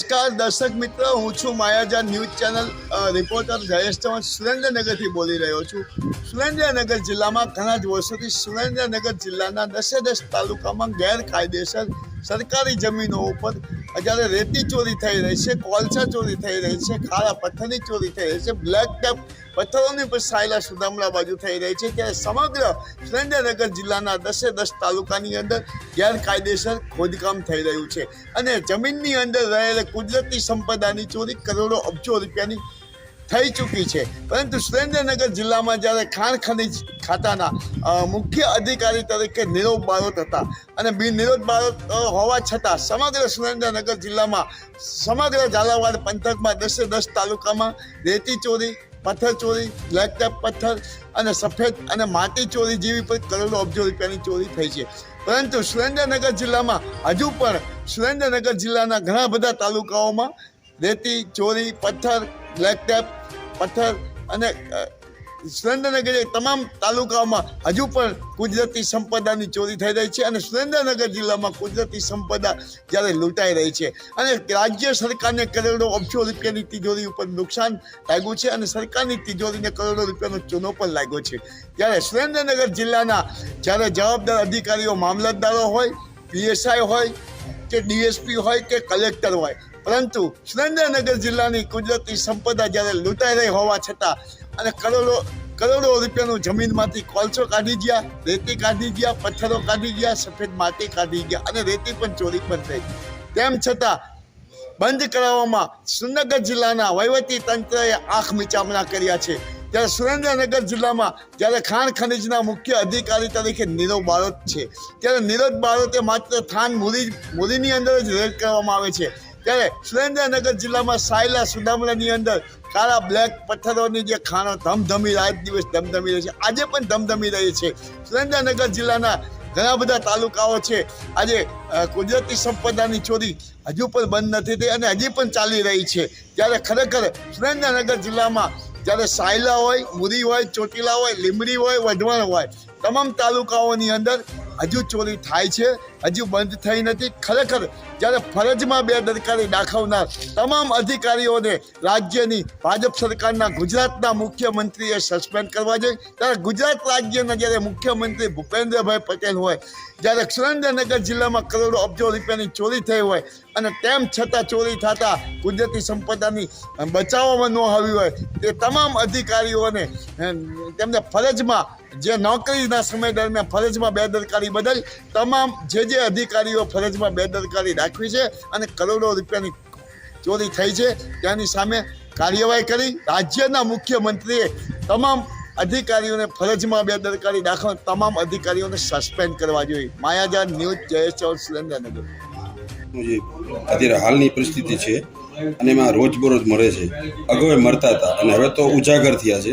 નમસ્કાર, દર્શક મિત્ર, હું છું માયાજાન news channel reporter Jayesh Chauhan. સુરેન્દ્રનગરથી બોલી રહ્યો છું. સુરેન્દ્રનગર જિલ્લામાં ઘણા જ વર્ષોથી સુરેન્દ્રનગર જિલ્લાના દસે દસ તાલુકામાં ગેરકાયદેસર સરકારી જમીનો ઉપર જ્યારે રેતી ચોરી થઈ રહી છે, કોલસા ચોરી થઈ રહી છે, ખારા પથ્થરની ચોરી થઈ રહી છે, બ્લેક ટેપ પથ્થરોની પણ સાયલા સુદામડા બાજુ થઈ રહી છે ત્યારે સમગ્ર સુરેન્દ્રનગર જિલ્લાના દસે દસ તાલુકાની અંદર ગેરકાયદેસર ખોદકામ થઈ રહ્યું છે અને જમીનની અંદર રહેલ કુદરતી સંપદાની ચોરી કરોડો અબજો રૂપિયાની થઈ ચૂકી છે. પરંતુ સુરેન્દ્રનગર જિલ્લામાં જ્યારે ખાણ ખનીજ ખાતાના મુખ્ય અધિકારી તરીકે નીરવ બારોટ હતા અને બી નીરવ બારોટ હોવા છતાં સમગ્ર સુરેન્દ્રનગર જિલ્લામાં સમગ્ર ઝાલાવાડ પંથકમાં દસે દસ તાલુકામાં રેતી ચોરી પથ્થર ચોરી બ્લેક ટેપ પથ્થર અને સફેદ અને માટી ચોરી જેવી પણ કરોડો અબજો રૂપિયાની ચોરી થઈ છે. પરંતુ સુરેન્દ્રનગર જિલ્લામાં હજુ પણ સુરેન્દ્રનગર જિલ્લાના ઘણા બધા તાલુકાઓમાં રેતી, ચોરી, પથ્થર બ્લેક ટેપ પથ્થર અને સુરેન્દ્રનગર તમામ તાલુકાઓમાં હજુ પણ કુદરતી સંપદાની ચોરી થઈ રહી છે અને સુરેન્દ્રનગર જિલ્લામાં કુદરતી સંપદા જ્યારે લૂંટાઈ રહી છે અને રાજ્ય સરકારને કરોડો અબજો રૂપિયાની તિજોરી ઉપર નુકસાન લાગ્યું છે અને સરકારની તિજોરીને કરોડો રૂપિયાનો ચૂનો પણ લાગ્યો છે. ત્યારે સુરેન્દ્રનગર જિલ્લાના જ્યારે જવાબદાર અધિકારીઓ મામલતદારો હોય, પીએસઆઈ હોય કે ડીએસપી હોય કે કલેક્ટર હોય, પરંતુ સુરેન્દ્રનગર જિલ્લાની કુદરતી સંપદા જ્યારે લૂંટાઈ રહી હોવા છતાં અને કરોડો કરોડો રૂપિયાનું જમીનમાંથી કોલસો કાઢી ગયા, રેતી કાઢી ગયા, પથ્થરો કાઢી ગયા, સફેદ માટી કાઢી ગયા અને રેતી પણ ચોરી પણ થઈ તેમ છતાં બંધ કરાવવામાં સુરેન્દ્રનગર જિલ્લાના વહીવટી તંત્રએ આંખ મિચામણા કર્યા છે. ત્યારે સુરેન્દ્રનગર જિલ્લામાં જ્યારે ખાણ ખનીજના મુખ્ય અધિકારી તરીકે નીરવ બારોટ છે, ત્યારે નીરજ બારોટે માત્ર થાન મુરી મુરીની અંદર જ રેડ કરવામાં આવે છે. ત્યારે સુરેન્દ્રનગર જિલ્લામાં સાયલા સુદામડાની અંદર કાળા બ્લેક પથ્થરોની જે ખાણો ધમધમી રાત દિવસ ધમધમી રહી છે. આજે પણ ધમધમી રહી છે. સુરેન્દ્રનગર જિલ્લાના ઘણા બધા તાલુકાઓ છે. આજે કુદરતી સંપદાની ચોરી હજુ પણ બંધ નથી થઈ અને હજી પણ ચાલી રહી છે. ત્યારે ખરેખર સુરેન્દ્રનગર જિલ્લામાં જ્યારે સાયલા હોય, મુરી હોય, ચોટીલા હોય લીમડી હોય, વઢવાણ હોય, તમામ તાલુકાઓની અંદર હજુ ચોરી થાય છે. હજુ બંધ થઈ નથી. ખરેખર જ્યારે ફરજમાં બે દરકારી દાખવનાર તમામ અધિકારીઓને રાજ્યની ભાજપ સરકારના ગુજરાતના મુખ્યમંત્રીએ સસ્પેન્ડ કરવા જોઈએ. ત્યારે ગુજરાત રાજ્યના જ્યારે મુખ્યમંત્રી ભૂપેન્દ્રભાઈ પટેલ હોય, જ્યારે સુરેન્દ્રનગર જિલ્લામાં કરોડો અબજો રૂપિયાની ચોરી થઈ હોય અને તેમ છતાં ચોરી થતાં કુદરતી સંપદાની બચાવવામાં ન આવી હોય, તે તમામ અધિકારીઓને તેમને ફરજમાં, જે નોકરીના સમય દરમિયાન ફરજમાં બેદરકારી બદલ તમામ જે જે અધિકારીઓ ફરજમાં બેદરકારી દાખવી છે અને કરોડો રૂપિયાની ચોરી થઈ છે તેની સામે કાર્યવાહી કરી. રાજ્યના મુખ્યમંત્રીએ તમામ અધિકારીઓને ફરજમાં બેદરકારી દાખવા તમામ અધિકારીઓને સસ્પેન્ડ કરવા જોઈએ. માયાજાન ન્યૂઝ જયેશનું જે અત્યારે હાલની પરિસ્થિતિ છે અને એમાં રોજબરોજ મળે છે. અગાઉ મરતા હતા અને હવે તો ઉજાગર થયા છે.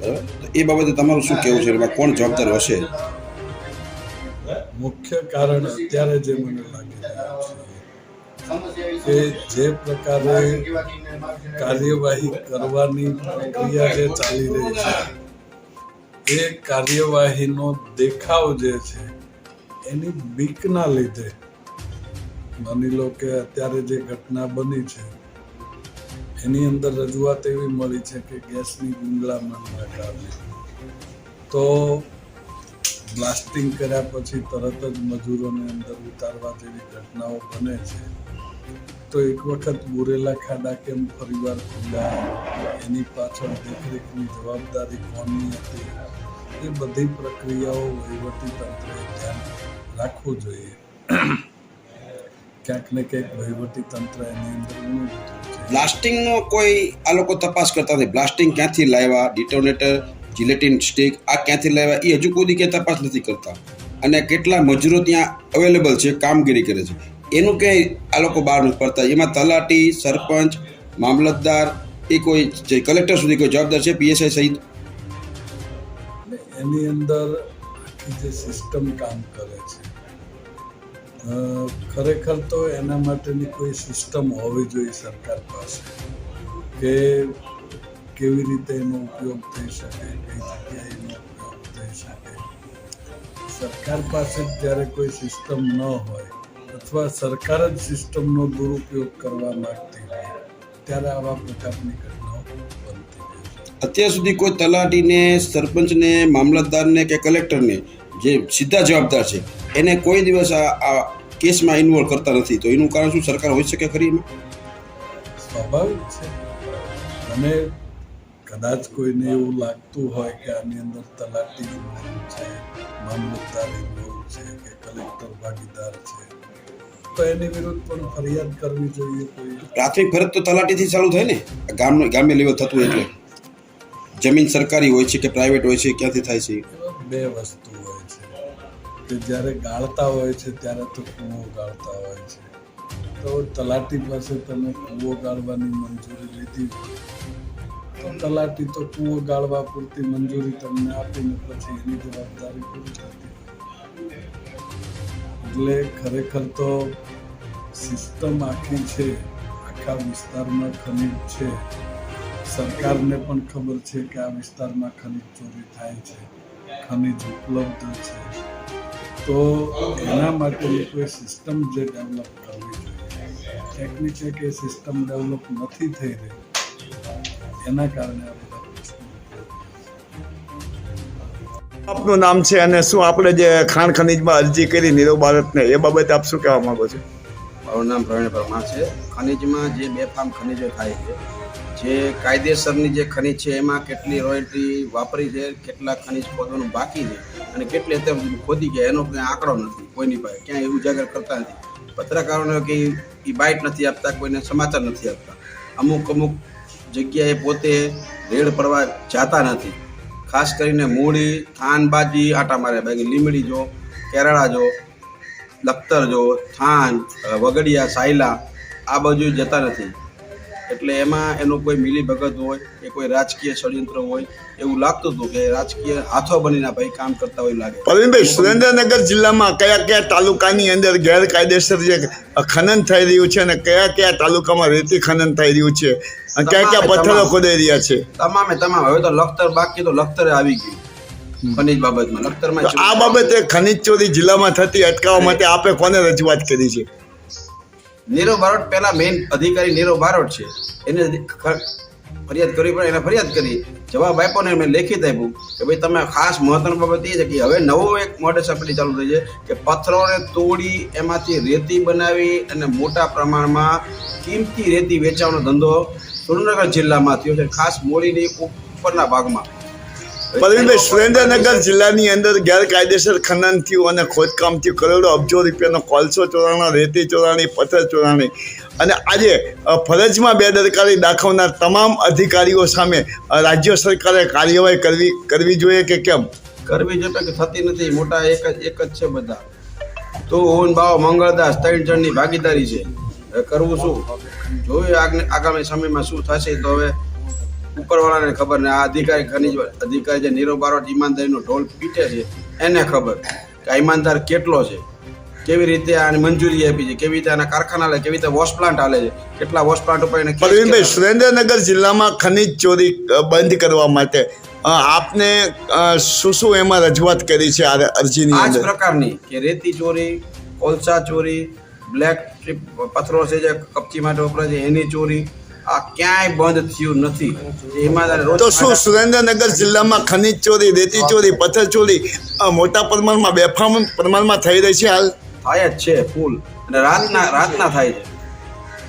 બરાબર? એ બાબતે તમારું શું કહેવું છે? એમાં કોણ જવાબદાર હશે? મુખ્ય કારણ અત્યારે જે મને લાગી રહ્યું છે કે જે પ્રકારે કાર્યવાહી કરવાની પ્રક્રિયા જે ચાલી રહી છે, એ કાર્યવાહીનો દેખાવ જે છે, એની બીકના લીધે માની લો કે અત્યારે જે ઘટના બની છે, એની અંદર રજૂઆત એવી મળી છે કે ગેસની ગુંગળામણના કારણે તો બ્લાસ્ટિંગ કર્યા પછી તરત જ મજૂરોને અંદર ઉતારવા જેવી ઘટનાઓ બને છે. તો એક વખત બોરેલા ખાડા કેમ ફરીવાર ખુલ્યા એની પાછળ દેખરેખની જવાબદારી કોની હતી? એ બધી પ્રક્રિયાઓ વહીવટી તંત્રએ ધ્યાન રાખવું જોઈએ. ક્યાંક ને ક્યાંક વહીવટી તંત્ર એની અંદર બ્લાસ્ટિંગનો કોઈ આ લોકો તપાસ કરતા નથી. બ્લાસ્ટિંગ ક્યાંથી લાવ્યા? ડિટોનેટર જિલેટિન સ્ટીક, આ ક્યાંથી લેવા એ હજુ કોઈ ક્યાંય તપાસ નથી કરતા. અને કેટલા મજૂરો ત્યાં અવેલેબલ છે, કામગીરી કરે છે. એનું ક્યાંય આ લોકો બહાર નથી પડતા. એમાં તલાટી, સરપંચ, મામલતદાર, એ કોઈ જે કલેક્ટર સુધી કોઈ જવાબદાર છે પીએસઆઈ સહિત? એની અંદર જે સિસ્ટમ કામ કરે છે. ખરેખર તો એના માટેની કોઈ સિસ્ટમ હોવી જોઈએ સરકાર પાસે. કે કેવી રીતે એનો ઉપયોગ થઈ શકે કઈ જગ્યાએ એનો ઉપયોગ થઈ શકે. સરકાર પાસે જ્યારે કોઈ સિસ્ટમ ન હોય અથવા સરકાર જ સિસ્ટમનો દુરુપયોગ કરવા માંગતી હોય ત્યારે આવા પ્રકારની ઘટનાઓ બનતી અત્યાર સુધી કોઈ તલાટીને સરપંચને મામલતદારને કે કલેક્ટરને જે સીધા જવાબદાર છે એને કોઈ દિવસ આ આ કેસમાં ઇન્વોલ્વ કરતા નથી. તો એનું કારણ શું? સરકાર હોઈ શકે ખરી સ્વાભાવિક છે. અને કદાચ કોઈને એવું લાગતું હોય કે આની અંદર તલાટી છે મામલતદારી ઇન્વોલ્વ છે કે કલેક્ટર ભાગીદાર છે. તો એની વિરુદ્ધ પણ ફરિયાદ કરવી જોઈએ કોઈ. પ્રાથમિક ફરજ તો તલાટીથી ચાલુ થાય ને. ગામ ગામે લેવલ થતું એટલે. જમીન સરકારી હોય છે કે પ્રાઇવેટ હોય છે ક્યાંથી થાય છે? બે વસ્તુ હોય છે. કે જ્યારે ગાળતા હોય છે ત્યારે તો કૂવો ગાળતા હોય છે. તો તલાટી પાસે તમે કૂવો ગાળવાની મંજૂરી લીધી તલાટી તો કૂવો ગાળવા પૂરતી મંજૂરી તમને આપીને પછી એની જવાબદારી પૂરી થતી એટલે ખરેખર તો સિસ્ટમ આખી છે, આખા વિસ્તારમાં ખનીજ છે. સરકારને પણ ખબર છે કે આ વિસ્તારમાં ખનીજ ચોરી થાય છે, ખનીજ ઉપલબ્ધ છે. તો એના માટે કોઈ સિસ્ટમ જે ડેવલપ કરવી જોઈએ. ટેકનિક છે કે સિસ્ટમ ડેવલપ નથી થઈ રહી એના કારણે આ બધા આપનું નામ છે અને શું આપણે જે ખાણ ખનીજમાં અરજી કરી નીરવ ભારતને એ બાબતે આપ શું કહેવા માંગો છો? મારું નામ પ્રવીણ પરમાર છે. ખનિજમાં જે બેફામ ખનિજો થાય છે જે કાયદેસરની જે ખનિજ છે એમાં કેટલી રોયલ્ટી વાપરી છે કેટલા ખનિજ ખોદવાનું બાકી છે અને કેટલી અત્યાર સુધી ખોદી ગયા એનો કંઈ આંકડો નથી કોઈની પાસે ક્યાંય એવું ઉજાગર કરતા નથી. પત્રકારોને કે એ બાઇટ નથી આપતા કોઈને સમાચાર નથી આપતા. અમુક અમુક જગ્યાએ પોતે રેડ પડવા જાતા નથી. ખાસ કરીને મૂળી, થાનબાજી આટા મારે બાકી લીમડી જો, કેરાળા જો, લખતર જો, થાન, વગડિયા, સાયલા, આ બાજુ જતા નથી. એટલે એમાં એનું કોઈ મિલીભગત હોય કે કોઈ રાજકીય ષડયંત્ર હોય એવું લાગતું હતું કે રાજકીય હાથો બનીને ભાઈ કામ કરતા હોય લાગે. પરવીનભાઈ સુરેન્દ્રનગર જિલ્લામાં કયા કયા તાલુકાની અંદર ગેરકાયદેસર જે ખનન થઈ રહ્યું છે અને કયા કયા તાલુકામાં રેતી ખનન થઈ રહ્યું છે? અને કયા કયા પથ્થરો ખોદાઈ રહ્યા છે? તમામે તમામ. હવે તો લખતર બાકી તો લખતરે આવી ગયું. ખનીજ બાબતમાં લખતરમાં આ બાબતે ખનીજ ચોરી જિલ્લામાં થતી અટકાવવા માટે આપે કોને રજૂઆત કરી છે? નીરવ બારોટ પહેલા મેઇન અધિકારી નીરવ બારોટ છે. એને ફરિયાદ કરવી પડે, એને ફરિયાદ કરી. જવાબ આપ્યો ને મેં લેખિત આપ્યું કે ભાઈ તમે ખાસ મહત્વની બાબત એ છે કે હવે નવો એક મોડસ આપણી ચાલુ થઈ છે કે પથ્થરોને તોડી એમાંથી રેતી બનાવી અને મોટા પ્રમાણમાં કિંમતી રેતી વેચાવાનો ધંધો સુરેન્દ્રનગર જિલ્લામાં થયો છે. ખાસ મોડીની ઉપરના ભાગમાં. પરવીનભાઈ સુરેન્દ્રનગર જિલ્લાની અંદર ગેરકાયદેસર ખનન થયું અને ખોદકામ થયું કરોડો અબજો રૂપિયાનો કોલસો ચોરાણા, રેતી ચોરાણી, પથ્થર ચોરાણી અને આજે ફરજમાં બેદરકારી દાખવનાર તમામ અધિકારીઓ સામે રાજ્ય સરકારે કાર્યવાહી કરવી કરવી જોઈએ કે કેમ? કરવી જોઈએ કે થતી નથી. મોટા એક જ એક જ છે બધા. તો ઓન બાવ મંગળદાસ ત્રણ જણની ભાગીદારી છે. કરવું શું? જોયું આગ- આગામી સમયમાં શું થશે? તો હવે ઉપરવાળાને ખબર ને આ અધિકારી ખનીજ અધિકારી જે નીરવ બારોટ ઈમાનદારીનો ઢોલ પીટે છે એને ખબર કે આ ઈમાનદાર કેટલો છે. કેવી રીતે આને મંજૂરી આપી છે કેવી રીતે આના કારખાના હાલે કેવી રીતે વોશ પ્લાન્ટ હાલે છે કેટલા વોશ પ્લાન્ટ ઉપર એને પ્રવીણભાઈ સુરેન્દ્રનગર જિલ્લામાં ખનીજ ચોરી બંધ કરવા માટે આપને શું શું એમાં રજૂઆત કરી છે આ અરજીની આ જ પ્રકારની કે રેતી ચોરી કોલસા ચોરી બ્લેક પથરો પથ્થરો છે જે કપચી માટે વપરાય છે એની ચોરી આ ક્યાંય બંધ થયું નથી. તો શું સુરેન્દ્રનગર જિલ્લામાં ખનીજ ચોરી રેતી ચોરી પથ્થર ચોરી મોટા પ્રમાણમાં બેફામ પ્રમાણમાં થઈ રહી છે હાલ? થાય જ છે ફૂલ. અને રાતના રાતના થાય છે.